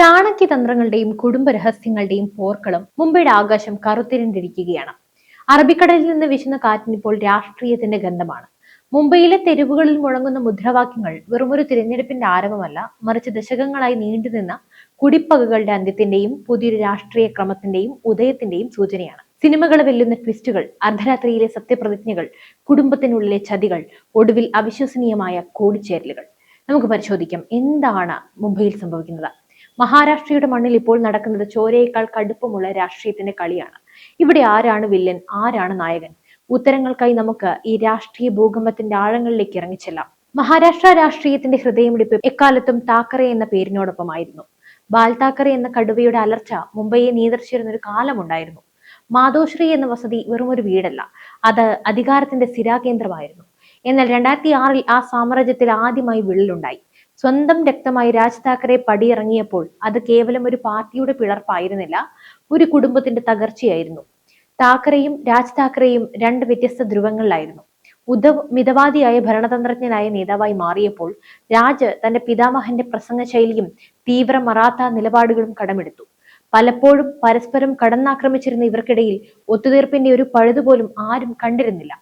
ചാണക്യതന്ത്രങ്ങളുടെയും കുടുംബ രഹസ്യങ്ങളുടെയും പോർക്കളും മുംബൈയുടെ ആകാശം കറുത്തിരണ്ടിരിക്കുകയാണ്. അറബിക്കടലിൽ നിന്ന് വീശുന്ന കാറ്റിനിപ്പോൾ രാഷ്ട്രീയത്തിന്റെ ഗന്ധമാണ്. മുംബൈയിലെ തെരുവുകളിൽ മുഴങ്ങുന്ന മുദ്രാവാക്യങ്ങൾ വെറുമൊരു തിരഞ്ഞെടുപ്പിന്റെ ആരംഭമല്ല മറിച്ച് ദശകങ്ങളായി നീണ്ടുനിന്ന കുടിപ്പകകളുടെ അന്ത്യത്തിന്റെയും പുതിയൊരു രാഷ്ട്രീയ ക്രമത്തിന്റെയും ഉദയത്തിന്റെയും സൂചനയാണ്. സിനിമകളെ വെല്ലുന്ന ട്വിസ്റ്റുകൾ അർദ്ധരാത്രിയിലെ സത്യപ്രതിജ്ഞകൾ കുടുംബത്തിനുള്ളിലെ ചതികൾ ഒടുവിൽ അവിശ്വസനീയമായ കൂടിച്ചേരലുകൾ. നമുക്ക് പരിശോധിക്കാം എന്താണ് മുംബൈയിൽ സംഭവിക്കുന്നത്? മഹാരാഷ്ട്രയുടെ മണ്ണിൽ ഇപ്പോൾ നടക്കുന്നത് ചോരയേക്കാൾ കടുപ്പമുള്ള രാഷ്ട്രീയത്തിന്റെ കളിയാണ്. ഇവിടെ ആരാണ് വില്ലൻ? ആരാണ് നായകൻ? ഉത്തരങ്ങൾക്കായി നമുക്ക് ഈ രാഷ്ട്രീയ ഭൂകമ്പത്തിന്റെ ആഴങ്ങളിലേക്ക് ഇറങ്ങിച്ചെല്ലാം. മഹാരാഷ്ട്ര രാഷ്ട്രീയത്തിന്റെ ഹൃദയമിടിപ്പ് എക്കാലത്തും താക്കറെ എന്ന പേരിനോടൊപ്പമായിരുന്നു. ബാൽ താക്കറെ എന്ന കടുവയുടെ അലർച്ച മുംബൈയെ നിയന്ത്രിച്ചിരുന്ന ഒരു കാലമുണ്ടായിരുന്നു. മാധോശ്രീ എന്ന വസതി വെറും ഒരു വീടല്ല. അത് അധികാരത്തിന്റെ സ്ഥിരാകേന്ദ്രമായിരുന്നു. എന്നാൽ രണ്ടായിരത്തി ആറിൽ ആ സാമ്രാജ്യത്തിൽ ആദ്യമായി വിള്ളലുണ്ടായി. സ്വന്തം രക്തമായി രാജ് താക്കറെ പടിയിറങ്ങിയപ്പോൾ അത് കേവലം ഒരു പാർട്ടിയുടെ പിളർപ്പായിരുന്നില്ല ഒരു കുടുംബത്തിന്റെ തകർച്ചയായിരുന്നു. താക്കറെയും രാജ് താക്കറെയും രണ്ട് വ്യത്യസ്ത ധ്രുവങ്ങളിലായിരുന്നു. ഉദ്ധവ് മിതവാദിയായ ഭരണതന്ത്രജ്ഞനായ നേതാവായി മാറിയപ്പോൾ രാജ് തന്റെ പിതാമഹന്റെ പ്രസംഗ ശൈലിയും തീവ്ര മറാത്ത നിലപാടുകളും കടമെടുത്തു. പലപ്പോഴും പരസ്പരം കടന്നാക്രമിച്ചിരുന്ന ഇവർക്കിടയിൽ ഒത്തുതീർപ്പിന്റെ ഒരു പഴുതുപോലും ആരും കണ്ടിരുന്നില്ല.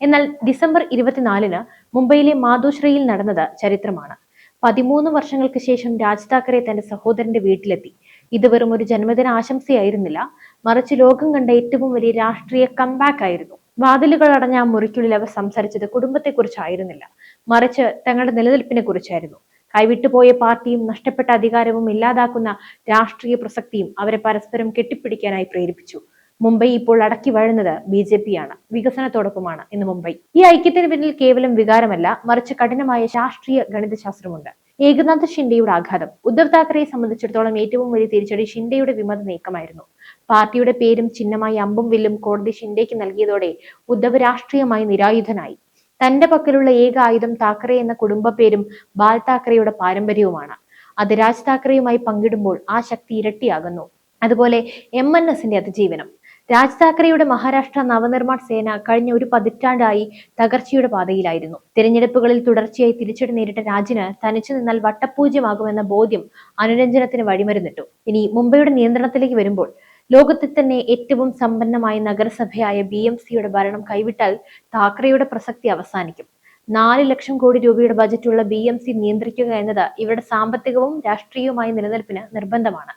എന്നാൽ ഡിസംബർ ഇരുപത്തിനാലിന് മുംബൈയിലെ മാധുശ്രീയിൽ നടന്നത് ചരിത്രമാണ്. പതിമൂന്ന് വർഷങ്ങൾക്ക് ശേഷം രാജ് താക്കറെ തന്റെ സഹോദരന്റെ വീട്ടിലെത്തി. ഇത് വെറും ഒരു ജന്മദിന ആശംസയായിരുന്നില്ല മറിച്ച് ലോകം കണ്ട ഏറ്റവും വലിയ രാഷ്ട്രീയ കംബാക്ക് ആയിരുന്നു. വാതിലുകൾ അടഞ്ഞ ആ മുറിക്കുള്ളിൽ അവർ സംസാരിച്ചത് കുടുംബത്തെക്കുറിച്ചായിരുന്നില്ല. മറിച്ച് തങ്ങളുടെ നിലനിൽപ്പിനെ കുറിച്ചായിരുന്നു കൈവിട്ടുപോയ പാർട്ടിയും നഷ്ടപ്പെട്ട അധികാരവും ഇല്ലാതാക്കുന്ന രാഷ്ട്രീയ പ്രസക്തിയും അവരെ പരസ്പരം കെട്ടിപ്പിടിക്കാനായി പ്രേരിപ്പിച്ചു. മുംബൈ ഇപ്പോൾ അടക്കി വഴുന്നത് ബി ജെ പി ആണ്. വികസനത്തോടൊപ്പമാണ് ഇന്ന് മുംബൈ. ഈ ഐക്യത്തിന് പിന്നിൽ കേവലം വികാരമല്ല മറിച്ച് കഠിനമായ ശാസ്ത്രീയ ഗണിതശാസ്ത്രമുണ്ട്. ഏകനാഥ് ഷിൻഡെയുടെ ആഘാതം. ഉദ്ധവ് താക്കറെയെ സംബന്ധിച്ചിടത്തോളം ഏറ്റവും വലിയ തിരിച്ചടി ഷിൻഡെയുടെ വിമത നീക്കമായിരുന്നു. പാർട്ടിയുടെ പേരും ചിഹ്നമായി അമ്പും വില്ലും കോടതി ഷിൻഡെയ്ക്ക് നൽകിയതോടെ ഉദ്ധവ് രാഷ്ട്രീയമായി നിരായുധനായി. തന്റെ പക്കലുള്ള ഏക ആയുധം താക്കറെ എന്ന കുടുംബ പേരും ബാൽ താക്കറെയുടെ പാരമ്പര്യവുമാണ്. അത് രാജ് താക്കറെയുമായി പങ്കിടുമ്പോൾ ആ ശക്തി ഇരട്ടിയാകുന്നു. അതുപോലെ എം എൻ എസിന്റെ അതിജീവനം. രാജ് താക്കറെയുടെ മഹാരാഷ്ട്ര നവനിർമ്മാൺ സേന കഴിഞ്ഞ ഒരു പതിറ്റാണ്ടായി തകർച്ചയുടെ പാതയിലായിരുന്നു. തിരഞ്ഞെടുപ്പുകളിൽ തുടർച്ചയായി തിരിച്ചടി നേരിട്ട രാജിന് തനിച്ചു നിന്നാൽ വട്ടപൂജ്യമാകുമെന്ന ബോധ്യം അനുരഞ്ജനത്തിന് വഴിമരുന്നിട്ടു. ഇനി മുംബൈയുടെ നിയന്ത്രണത്തിലേക്ക് വരുമ്പോൾ ലോകത്തിൽ തന്നെ ഏറ്റവും സമ്പന്നമായ നഗരസഭയായ ബി എം സിയുടെ ഭരണം കൈവിട്ടാൽ താക്കറെയുടെ പ്രസക്തി അവസാനിക്കും. നാല് ലക്ഷം കോടി രൂപയുടെ ബജറ്റുള്ള ബി എം സി നിയന്ത്രിക്കുക എന്നത് ഇവരുടെ സാമ്പത്തികവും രാഷ്ട്രീയവുമായ നിലനിൽപ്പിന് നിർബന്ധമാണ്.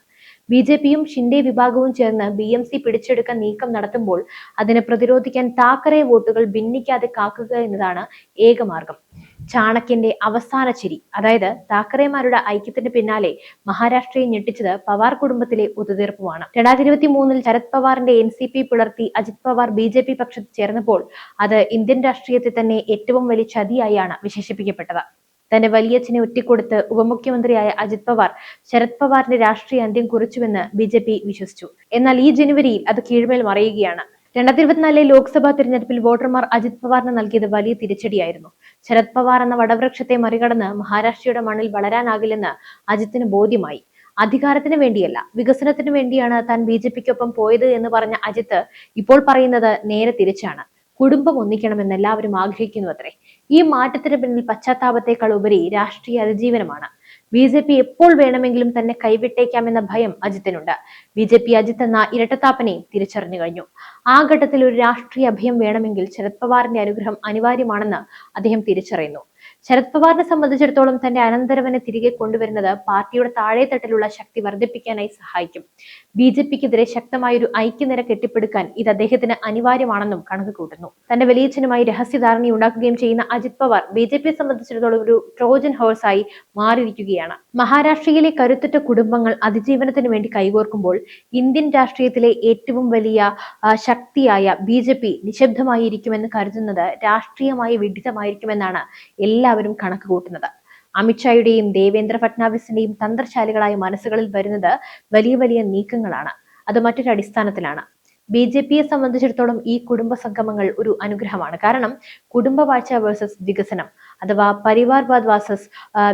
ബി ജെ പിയും ഷിൻഡെ വിഭാഗവും ചേർന്ന് ബി എം സി പിടിച്ചെടുക്കാൻ നീക്കം നടത്തുമ്പോൾ അതിനെ പ്രതിരോധിക്കാൻ താക്കറെ വോട്ടുകൾ ഭിന്നിക്കാതെ കാക്കുക എന്നതാണ് ഏകമാർഗം. ചാണക്യന്റെ അവസാന ചിരി അതായത് താക്കറേമാരുടെ ഐക്യത്തിന് പിന്നാലെ മഹാരാഷ്ട്രയെ ഞെട്ടിച്ചത് പവാർ കുടുംബത്തിലെ ഒത്തുതീർപ്പുമാണ്. രണ്ടായിരത്തി ഇരുപത്തി മൂന്നിൽ ശരത് പവാറിന്റെ N C P പിളർത്തി Ajit Pawar B J P പക്ഷത്ത് ചേർന്നപ്പോൾ അത് ഇന്ത്യൻ രാഷ്ട്രീയത്തിൽ തന്നെ ഏറ്റവും വലിയ ചതിയായാണ് വിശേഷിപ്പിക്കപ്പെട്ടത്. തന്റെ വലിയച്ഛനെ ഒറ്റിക്കൊടുത്ത് ഉപമുഖ്യമന്ത്രിയായ അജിത് പവാർ ശരത് പവാറിന്റെ രാഷ്ട്രീയ അന്ത്യം കുറിച്ചുവെന്ന് ബി ജെ പി വിശ്വസിച്ചു. എന്നാൽ ഈ ജനുവരിയിൽ അത് കീഴ്മേൽ മറിയുകയാണ്. രണ്ടായിരത്തി ഇരുപത്തിനാലിലെ ലോക്സഭാ തിരഞ്ഞെടുപ്പിൽ വോട്ടർമാർ അജിത് പവാറിന് നൽകിയത് വലിയ തിരിച്ചടിയായിരുന്നു. ശരത് പവാർ എന്ന വടവൃക്ഷത്തെ മറികടന്ന് മഹാരാഷ്ട്രയുടെ മണ്ണിൽ വളരാനാകില്ലെന്ന് അജിത്തിന് ബോധ്യമായി. അധികാരത്തിന് വേണ്ടിയല്ല വികസനത്തിന് വേണ്ടിയാണ് താൻ ബി ജെ പിക്കൊപ്പം പോയത് എന്ന് പറഞ്ഞ അജിത്ത് ഇപ്പോൾ പറയുന്നത് നേരെ തിരിച്ചാണ്. കുടുംബം ഒന്നിക്കണമെന്ന് എല്ലാവരും ആഗ്രഹിക്കുന്നു അത്രേ ഈ മാറ്റത്തിന് പിന്നിൽ പശ്ചാത്താപത്തെക്കാൾ ഉപരി രാഷ്ട്രീയ അതിജീവനമാണ്. ബി ജെ പി എപ്പോൾ വേണമെങ്കിലും തന്നെ കൈവിട്ടേക്കാമെന്ന ഭയം അജിത്തിനുണ്ട്. ബി ജെ പി അജിത്ത് എന്ന ഇരട്ടത്താപ്പനെയും തിരിച്ചറിഞ്ഞു കഴിഞ്ഞു. ആ ഘട്ടത്തിൽ ഒരു രാഷ്ട്രീയ അഭയം വേണമെങ്കിൽ ശരത് പവാറിന്റെ അനുഗ്രഹം അനിവാര്യമാണെന്ന് അദ്ദേഹം തിരിച്ചറിയുന്നു. ശരത് പവാറിനെ സംബന്ധിച്ചിടത്തോളം തന്റെ അനന്തരവനെ തിരികെ കൊണ്ടുവരുന്നത് പാർട്ടിയുടെ താഴെത്തട്ടിലുള്ള ശക്തി വർദ്ധിപ്പിക്കാനായി സഹായിക്കും. ബി ജെ പിക്കെതിരെ ശക്തമായൊരു ഐക്യനിര കെട്ടിപ്പടുക്കാൻ ഇത് അദ്ദേഹത്തിന് അനിവാര്യമാണെന്നും കണക്ക് കൂട്ടുന്നു. തന്റെ വലിയച്ഛനുമായി രഹസ്യധാരണയുണ്ടാക്കുകയും ചെയ്യുന്ന അജിത് പവാർ ബി ജെ പിയെ സംബന്ധിച്ചിടത്തോളം ഒരു ട്രോജൻ ഹോഴ്സായി മാറിയിരിക്കുകയാണ്. മഹാരാഷ്ട്രയിലെ കരുത്തുറ്റ കുടുംബങ്ങൾ അതിജീവനത്തിന് വേണ്ടി കൈകോർക്കുമ്പോൾ ഇന്ത്യൻ രാഷ്ട്രീയത്തിലെ ഏറ്റവും വലിയ ശക്തിയായ ബി ജെ പി നിശബ്ദമായിരിക്കുമെന്ന് കരുതുന്നത് രാഷ്ട്രീയമായി വിഡിതമായിരിക്കുമെന്നാണ് എല്ലാവരും കണക്ക് കൂട്ടുന്നത്. അമിത്ഷായുടെയും ദേവേന്ദ്ര ഫട്നാവിസിന്റെയും തന്ത്രശാലികളായ മനസ്സുകളിൽ വരുന്നത് വലിയ വലിയ നീക്കങ്ങളാണ്. അത് മറ്റൊരു അടിസ്ഥാനത്തിലാണ്. ബി ജെ പിയെ സംബന്ധിച്ചിടത്തോളം ഈ കുടുംബ സംഗമങ്ങൾ ഒരു അനുഗ്രഹമാണ്. കാരണം കുടുംബവാഴ്ച വേഴ്സസ് വികസനം അഥവാ പരിവാർവാദ് വാസസ്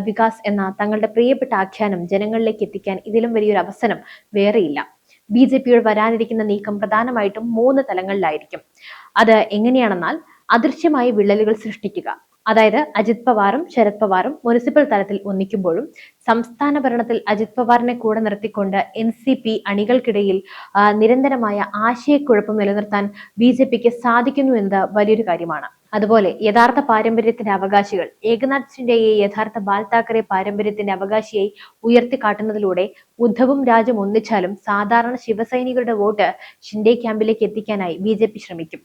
വികാസ് എന്ന തങ്ങളുടെ പ്രിയപ്പെട്ട ആഖ്യാനം ജനങ്ങളിലേക്ക് എത്തിക്കാൻ ഇതിലും വലിയൊരു അവസരം വേറെയില്ല. ബി ജെ പിയോട് വരാനിരിക്കുന്ന നീക്കം പ്രധാനമായിട്ടും മൂന്ന് തലങ്ങളിലായിരിക്കും. അത് എങ്ങനെയാണെന്നാൽ അദൃശ്യമായ വിള്ളലുകൾ സൃഷ്ടിക്കുക. അതായത് അജിത് പവാറും ശരത് പവാറും മുനിസിപ്പൽ തലത്തിൽ ഒന്നിക്കുമ്പോഴും സംസ്ഥാന ഭരണത്തിൽ അജിത് പവാറിനെ കൂടെ നിർത്തിക്കൊണ്ട് എൻ സി പി അണികൾക്കിടയിൽ നിരന്തരമായ ആശയക്കുഴപ്പം നിലനിർത്താൻ ബി ജെ പിക്ക് സാധിക്കുന്നു എന്നത് വലിയൊരു കാര്യമാണ്. അതുപോലെ യഥാർത്ഥ പാരമ്പര്യത്തിന്റെ അവകാശികൾ ഏകനാഥ് സിൻഡേയെ യഥാർത്ഥ ബാൽ താക്കറെ പാരമ്പര്യത്തിന്റെ അവകാശിയായി ഉയർത്തിക്കാട്ടുന്നതിലൂടെ ഉദ്ധവും രാജും ഒന്നിച്ചാലും സാധാരണ ശിവസൈനികരുടെ വോട്ട് ഷിൻഡെ ക്യാമ്പിലേക്ക് എത്തിക്കാനായി ബി ശ്രമിക്കും.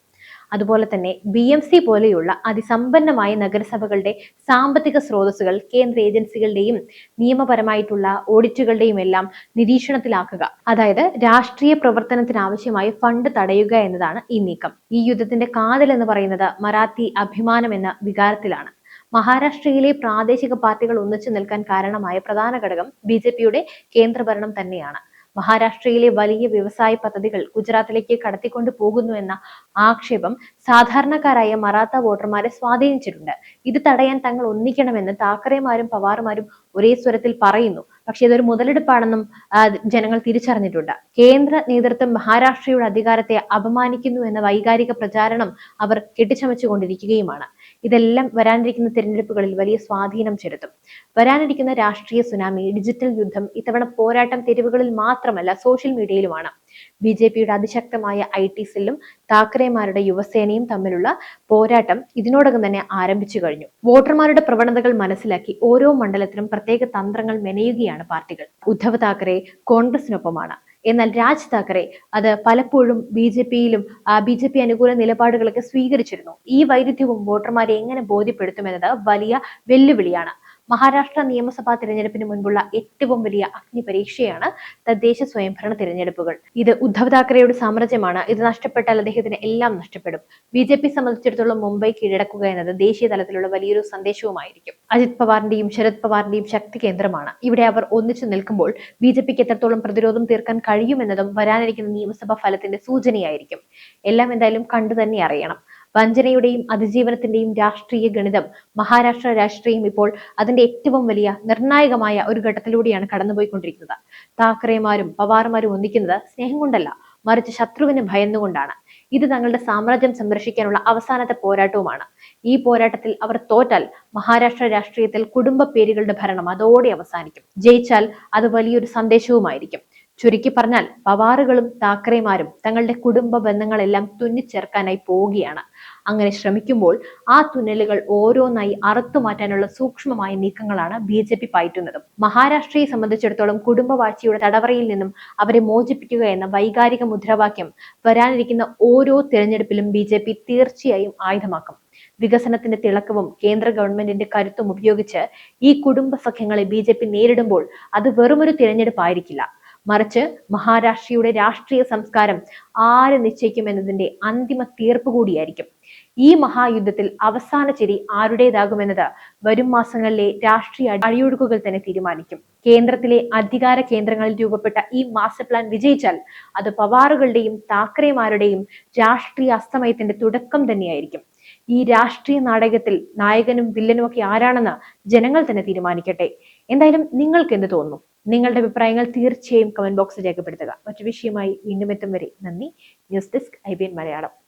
അതുപോലെ തന്നെ ബി എം സി പോലെയുള്ള അതിസമ്പന്നമായ നഗരസഭകളുടെ സാമ്പത്തിക സ്രോതസ്സുകൾ കേന്ദ്ര ഏജൻസികളുടെയും നിയമപരമായിട്ടുള്ള ഓഡിറ്റുകളുടെയും എല്ലാം നിരീക്ഷണത്തിലാക്കുക. അതായത് രാഷ്ട്രീയ പ്രവർത്തനത്തിനാവശ്യമായ ഫണ്ട് തടയുക എന്നതാണ് ഈ നീക്കം. ഈ യുദ്ധത്തിന്റെ കാതൽ എന്ന് പറയുന്നത് മറാത്തി അഭിമാനം എന്ന വികാരത്തിലാണ്. മഹാരാഷ്ട്രയിലെ പ്രാദേശിക പാർട്ടികൾ ഒന്നിച്ചു നിൽക്കാൻ കാരണമായ പ്രധാന ഘടകം ബി ജെ പിയുടെ കേന്ദ്രഭരണം തന്നെയാണ്. മഹാരാഷ്ട്രയിലെ വലിയ വ്യവസായ പദ്ധതികൾ ഗുജറാത്തിലേക്ക് കടത്തിക്കൊണ്ടു പോകുന്നു എന്ന ആക്ഷേപം സാധാരണക്കാരായ മറാത്ത വോട്ടർമാരെ സ്വാധീനിച്ചിട്ടുണ്ട്. ഇത് തടയാൻ തങ്ങൾ ഒന്നിക്കണമെന്ന് താക്കറേമാരും പവാറുമാരും ഒരേ സ്വരത്തിൽ പറയുന്നു. പക്ഷെ ഇതൊരു മുതലെടുപ്പാണെന്നും ജനങ്ങൾ തിരിച്ചറിഞ്ഞിട്ടുണ്ട്. കേന്ദ്ര നേതൃത്വം മഹാരാഷ്ട്രയുടെ അധികാരത്തെ അപമാനിക്കുന്നു എന്ന വൈകാരിക പ്രചാരണം അവർ കെട്ടിച്ചമച്ചുകൊണ്ടിരിക്കുകയുമാണ്. ഇതെല്ലാം വരാനിരിക്കുന്ന തിരഞ്ഞെടുപ്പുകളിൽ വലിയ സ്വാധീനം ചെലുത്തും. വരാനിരിക്കുന്ന രാഷ്ട്രീയ സുനാമി ഡിജിറ്റൽ യുദ്ധം ഇത്തവണ പോരാട്ടം തെരുവുകളിൽ മാത്രമല്ല സോഷ്യൽ മീഡിയയിലുമാണ്. ബി ജെ പിയുടെ അതിശക്തമായ ഐ ടി സെല്ലും താക്കറെമാരുടെ യുവസേനയും തമ്മിലുള്ള പോരാട്ടം ഇതിനോടകം തന്നെ ആരംഭിച്ചു കഴിഞ്ഞു. വോട്ടർമാരുടെ പ്രവണതകൾ മനസ്സിലാക്കി ഓരോ മണ്ഡലത്തിലും പ്രത്യേക തന്ത്രങ്ങൾ മെനയുകയാണ് പാർട്ടികൾ. ഉദ്ധവ് താക്കറെ കോൺഗ്രസിനൊപ്പമാണ്. എന്നാൽ രാജ് താക്കറെ അത് പലപ്പോഴും ബി ജെ പിയിലും ബി ജെ പി അനുകൂല നിലപാടുകളൊക്കെ സ്വീകരിച്ചിരുന്നു. ഈ വൈരുദ്ധ്യവും വോട്ടർമാരെ എങ്ങനെ ബോധ്യപ്പെടുത്തുമെന്നത് വലിയ വെല്ലുവിളിയാണ്. മഹാരാഷ്ട്ര നിയമസഭാ തിരഞ്ഞെടുപ്പിന് മുൻപുള്ള ഏറ്റവും വലിയ അഗ്നി പരീക്ഷയാണ് തദ്ദേശ സ്വയംഭരണ തിരഞ്ഞെടുപ്പുകൾ. ഇത് ഉദ്ധവ് താക്കറെയുടെ സാമ്രാജ്യമാണ്. ഇത് നഷ്ടപ്പെട്ടാൽ അദ്ദേഹത്തിന് എല്ലാം നഷ്ടപ്പെടും. ബി ജെ പി സംബന്ധിച്ചിടത്തോളം മുംബൈ കീഴടക്കുക എന്നത് ദേശീയ തലത്തിലുള്ള വലിയൊരു സന്ദേശവുമായിരിക്കും. അജിത് പവാറിന്റെയും ശരത് പവാറിന്റെയും ശക്തി കേന്ദ്രമാണ്. ഇവിടെ അവർ ഒന്നിച്ചു നിൽക്കുമ്പോൾ ബി ജെ പിക്ക് എത്രത്തോളം പ്രതിരോധം തീർക്കാൻ കഴിയുമെന്നതും വരാനിരിക്കുന്ന നിയമസഭാ ഫലത്തിന്റെ സൂചനയായിരിക്കും. എല്ലാം എന്തായാലും കണ്ടു തന്നെ അറിയണം. വഞ്ചനയുടെയും അതിജീവനത്തിന്റെയും രാഷ്ട്രീയ ഗണിതം മഹാരാഷ്ട്ര രാഷ്ട്രീയം ഇപ്പോൾ അതിന്റെ ഏറ്റവും വലിയ നിർണായകമായ ഒരു ഘട്ടത്തിലൂടെയാണ് കടന്നുപോയിക്കൊണ്ടിരിക്കുന്നത്. താക്കറേമാരും പവാർമാരും ഒന്നിക്കുന്നത് സ്നേഹം കൊണ്ടല്ല മറിച്ച് ശത്രുവിന് ഭയന്നുകൊണ്ടാണ്. ഇത് തങ്ങളുടെ സാമ്രാജ്യം സംരക്ഷിക്കാനുള്ള അവസാനത്തെ പോരാട്ടവുമാണ്. ഈ പോരാട്ടത്തിൽ അവർ തോറ്റാൽ മഹാരാഷ്ട്ര രാഷ്ട്രീയത്തിൽ കുടുംബ പേരുകളുടെ ഭരണം അതോടെ അവസാനിക്കും. ജയിച്ചാൽ അത് വലിയൊരു സന്ദേശവുമായിരിക്കും. ചുരുക്കി പറഞ്ഞാൽ പവാറുകളും താക്കറേമാരും തങ്ങളുടെ കുടുംബ ബന്ധങ്ങളെല്ലാം തുന്നിച്ചേർക്കാനായി പോവുകയാണ്. അങ്ങനെ ശ്രമിക്കുമ്പോൾ ആ തുന്നലുകൾ ഓരോന്നായി അറുത്തു മാറ്റാനുള്ള സൂക്ഷ്മമായ നീക്കങ്ങളാണ് ബി ജെ പി പയറ്റുന്നത്. മഹാരാഷ്ട്രയെ സംബന്ധിച്ചിടത്തോളം കുടുംബവാഴ്ചയുടെ തടവറയിൽ നിന്നും അവരെ മോചിപ്പിക്കുക എന്ന വൈകാരിക മുദ്രാവാക്യം വരാനിരിക്കുന്ന ഓരോ തിരഞ്ഞെടുപ്പിലും ബി ജെ പി തീർച്ചയായും ആയുധമാക്കും. വികസനത്തിന്റെ തിളക്കവും കേന്ദ്ര ഗവൺമെന്റിന്റെ കരുത്തും ഉപയോഗിച്ച് ഈ കുടുംബ സഖ്യങ്ങളെ ബി നേരിടുമ്പോൾ അത് വെറുമൊരു തിരഞ്ഞെടുപ്പായിരിക്കില്ല. മറിച്ച് മഹാരാഷ്ട്രയുടെ രാഷ്ട്രീയ സംസ്കാരം ആര് നിശ്ചയിക്കുമെന്നതിന്റെ അന്തിമ തീർപ്പ് കൂടിയായിരിക്കും. ഈ മഹായുദ്ധത്തിൽ അവസാന ചിരി ആരുടേതാകുമെന്നത് വരും മാസങ്ങളിലെ രാഷ്ട്രീയ അടിയൊഴുക്കുകൾ തന്നെ തീരുമാനിക്കും. കേന്ദ്രത്തിലെ അധികാര കേന്ദ്രങ്ങളിൽ രൂപപ്പെട്ട ഈ മാസ്റ്റർ പ്ലാൻ വിജയിച്ചാൽ അത് പവാറുകളുടെയും താക്കറേമാരുടെയും രാഷ്ട്രീയ അസ്തമയത്തിന്റെ തുടക്കം തന്നെയായിരിക്കും. ഈ രാഷ്ട്രീയ നാടകത്തിൽ നായകനും വില്ലനും ഒക്കെ ആരാണെന്ന് ജനങ്ങൾ തന്നെ തീരുമാനിക്കട്ടെ. എന്തായാലും നിങ്ങൾക്ക് എന്ത് തോന്നുന്നു? നിങ്ങളുടെ അഭിപ്രായങ്ങൾ തീർച്ചയായും കമന്റ് ബോക്സിൽ രേഖപ്പെടുത്തുക. മറ്റു വിഷയമായി വീണ്ടും എത്തും വരെ നന്ദി. News desk I Malayalam.